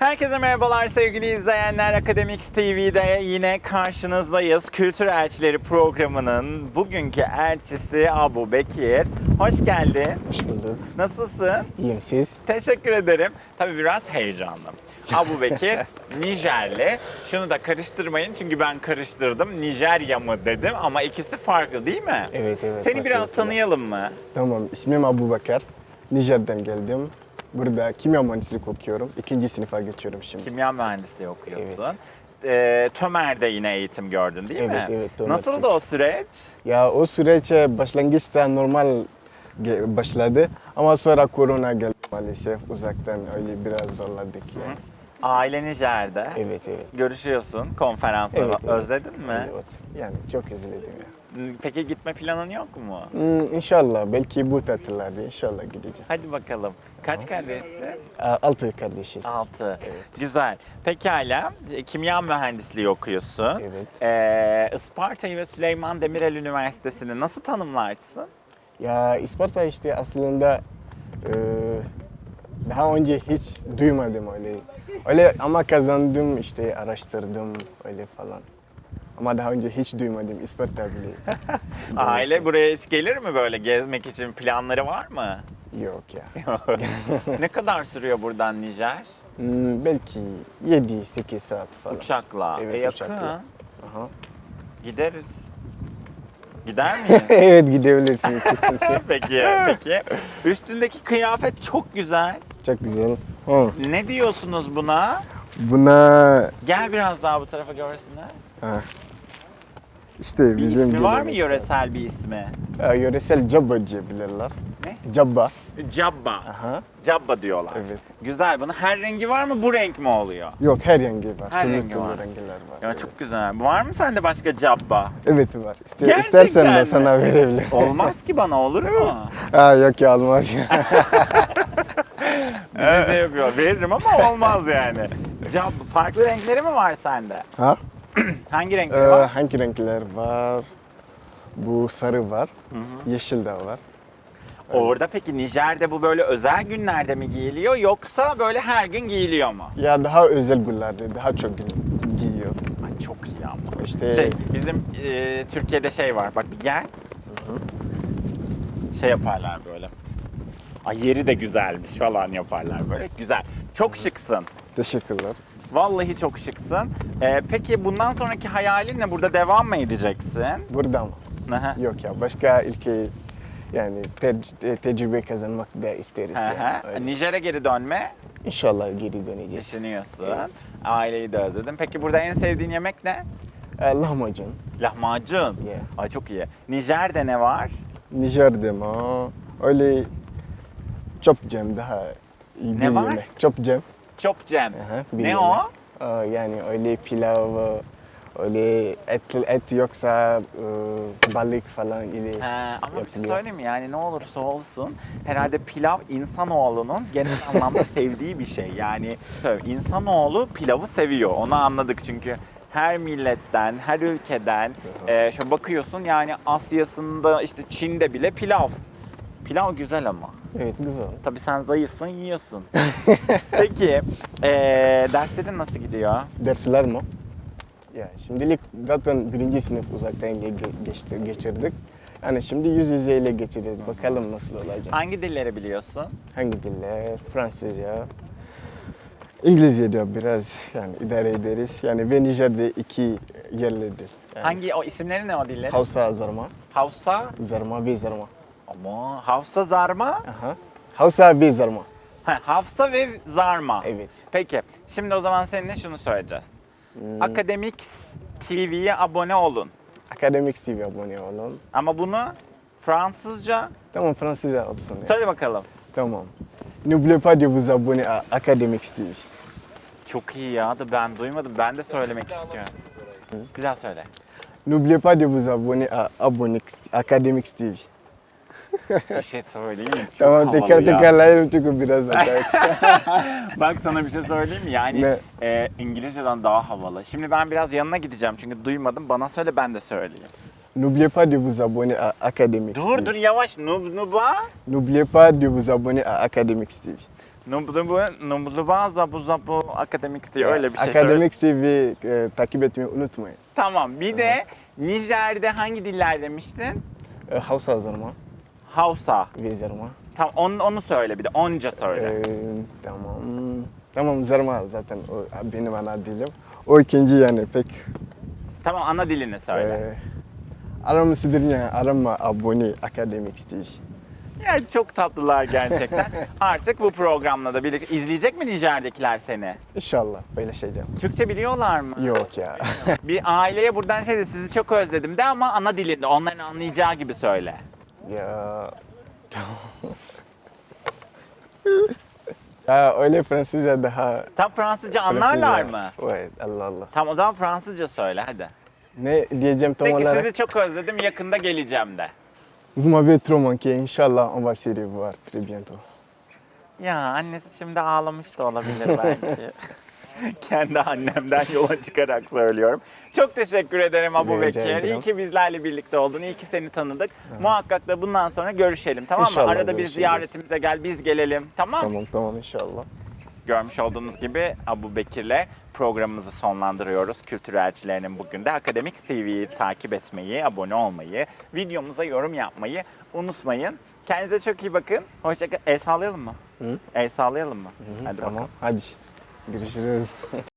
Herkese merhabalar sevgili izleyenler. Akademik TV'de yine karşınızdayız. Kültür Elçileri programının bugünkü elçisi Abu Bekir. Hoş geldin. Hoş bulduk. Nasılsın? İyiyim siz? Teşekkür ederim. Tabii biraz heyecanlı. Abu Bekir Nijerli. Şunu da karıştırmayın çünkü ben karıştırdım. Nijerya mı dedim ama ikisi farklı değil mi? Evet evet. Seni biraz tanıyalım mı? Tamam ismim Abu Bakar. Nijer'den geldim. Burada kimya mühendislik okuyorum. İkinci sınıfa geçiyorum şimdi. Kimya mühendisliği okuyorsun. Ee, Tömer'de yine eğitim gördün değil mi? Evet, evet, Tömer Nasıldı o süreç? Ya o süreç e, başlangıçta normal başladı ama sonra korona geldi maalesef uzaktan öyle biraz zorladık yani. Aile Nijer'de. Evet evet. Görüşüyorsun konferansları. Evet, evet. Özledin mi? Evet. Yani çok özledim ya. Peki gitme planın yok mu? Hmm, inşallah belki bu tatillerde inşallah gideceğim. Hadi bakalım. Kaç kardeşsin? Aa, Altı kardeşiz. Altı. Evet. Güzel. Pekala. Kimya mühendisliği okuyorsun. Evet. Ee, Isparta'yı ve Süleyman Demirel Üniversitesi'ni nasıl tanımlarsın? Ya Isparta işte aslında e, daha önce hiç duymadım öyle. Öyle ama kazandım işte araştırdım öyle falan. Ama daha önce hiç duymadım Isparta bile. Aile buraya hiç gelir mi böyle gezmek için planları var mı? Yok ya. ne kadar sürüyor buradan Nijer? Hmm, belki 7-8 saat falan. Uçakla. Evet, e yakın. uçakla. Aha. Gideriz. Gider miyiz? evet gidebilirsiniz peki, peki. Üstündeki kıyafet çok güzel. Çok güzel. Hı. Ne diyorsunuz buna? Buna Gel biraz daha bu tarafa görsünler. ha. işte Bir bizim ismi var mı yöresel bir ismi? Ha, yöresel cabba diyebilirler. Ne? Cabba. Cabba. Aha. Cabba diyorlar. Evet. Güzel. Bunun her rengi var mı? Bu renk mi oluyor? Yok her rengi var. Her türlü rengi türlü var. rengiler var. Ya evet. çok güzel. Var mı sende başka cabba? Evet var. İste, Gerçekten istersen mi? de sana verebilirim. Olmaz ki bana olur mu? ha yok ya olmaz ya. Bize şey yapıyor. Veririm ama olmaz yani. Cab farklı renkleri mi var sende? ha? Hangi Ee, renkleri var? hangi renkler var? Bu sarı var. Yeşil de var. Orada peki Nijer'de bu böyle özel günlerde mi giyiliyor yoksa böyle her gün giyiliyor mu? Ya daha özel günlerde daha çok gi- giyiyor. Ay çok iyi ama. İşte Şey, bizim e, Türkiye'de şey var. Bak bir gel. Şey yaparlar böyle. Ay yeri de güzelmiş falan yaparlar böyle. Güzel. Çok şıksın. teşekkürler. Vallahi çok şıksın. E, peki bundan sonraki hayalin ne? Burada devam mı edeceksin? Burada mı? Aha. Yok ya başka ülke yani te- te- tecrübe kazanmak da isteriz. Aha. yani. Nijer'e geri dönme İnşallah geri döneceğiz. düşünüyorsun. Evet. Aileyi de özledin. Peki burada en sevdiğin yemek ne? Ee, lahmacun. Lahmacun. Yeah. Ay çok iyi. Nijer'de ne var? Nijer'de mi? Öyle chop jam daha iyi bir Ne var? yemek. Chop jam. Chop jam. Aha, bir ne yemek. o? Yani öyle pilav, öyle et, et yoksa e, balık falan ile Ha, ama bir şey yapılıyor. söyleyeyim mi? Yani ne olursa olsun herhalde pilav insanoğlunun genel anlamda sevdiği bir şey. Yani tabii insanoğlu pilavı seviyor. Onu anladık çünkü her milletten, her ülkeden e, şöyle bakıyorsun yani Asya'sında işte Çin'de bile pilav. Pilav güzel ama. Evet güzel. Tabii sen zayıfsın yiyorsun. Peki e, derslerin nasıl gidiyor? Dersler mi? Ya şimdilik zaten birinci sınıf uzaktan ile ge- geçti, geçirdik. Yani şimdi yüz yüze ile geçireceğiz. Bakalım nasıl olacak. Hangi dilleri biliyorsun? Hangi diller? Fransızca. İngilizce de biraz yani idare ederiz. Yani ve Nijer'de iki yerlidir. Yani Hangi o isimleri ne o dillerin? Hausa Zarma, Hausa Zarma ve Zarma. ama Hausa Zarma, Aha. Hausa ve Zarma. ha, Hafsa ve Zarma. Evet. Peki şimdi o zaman seninle şunu söyleyeceğiz. Hmm. Akademik TV'ye abone olun. Akademik TV abone olun. Ama bunu Fransızca Tamam Fransızca olsun. ya. söyle bakalım. Tamam. N'oubliez pas de vous abonner à Academic TV. Çok iyi ya da ben duymadım. Ben de söylemek istiyorum. Bir daha söyle. N'oubliez pas de vous abonner à Abonix, Academic TV. Bir şey söyleyeyim mi? Çok tamam ya. tekrarlayalım çünkü biraz hata Bak sana bir şey söyleyeyim mi? Yani Ne? e, İngilizceden daha havalı. Şimdi ben biraz yanına gideceğim çünkü duymadım. Bana söyle ben de söyleyeyim. N'oubliez pas de vous abonner à Academic Dur TV. dur yavaş. Nub nuba. N'oubliez pas de vous abonner à Academic TV. Nublubu, Nubluba Zabu Zabu Akademik diye öyle bir şey söyle. Akademik CV e, takip etmeyi unutmayın. Tamam. Bir de Nijer'de hangi diller demiştin? E, Hausa Zırma Hausa. ve Zırma. Tamam onu, onu söyle bir de onca söyle. E, tamam. Tamam Zırma zaten o benim ana dilim. O ikinci yani pek Tamam ana dilini söyle. e, aram sidirnya arama abone Akademik TV. Ya çok tatlılar gerçekten. Artık bu programla da birlikte izleyecek mi Nijer'dekiler seni? İnşallah paylaşacağım. Türkçe biliyorlar mı? Yok ya. Bir aileye buradan şey de sizi çok özledim de ama ana dilinde onların anlayacağı gibi söyle. Ya tamam. ya öyle Fransızca daha Tam Fransızca anlarlar mı? Evet Allah Allah. Tamam o zaman Fransızca söyle hadi. Ne diyeceğim tam Peki olarak? sizi çok özledim yakında geleceğim de. Vous m'avez trop manqué. Inch'Allah, on va se revoir très bientôt. Ya annesi şimdi ağlamış da olabilir belki. Kendi annemden yola çıkarak söylüyorum. Çok teşekkür ederim Abu Rica Bekir. ederim. İyi ki bizlerle birlikte oldun. İyi ki seni tanıdık. Muhakkak da bundan sonra görüşelim tamam mı? İnşallah Arada bir görüşürüz. ziyaretimize gel biz gelelim. Tamam. Tamam tamam inşallah. Görmüş olduğunuz gibi Abu Bekir'le programımızı sonlandırıyoruz. Kültürelçilerinin bugün de akademik CV'yi takip etmeyi, abone olmayı, videomuza yorum yapmayı unutmayın. Kendinize çok iyi bakın. Hoşçakalın. El sallayalım mı? Hı? El sallayalım mı? Hadi tamam bakalım. hadi. Görüşürüz.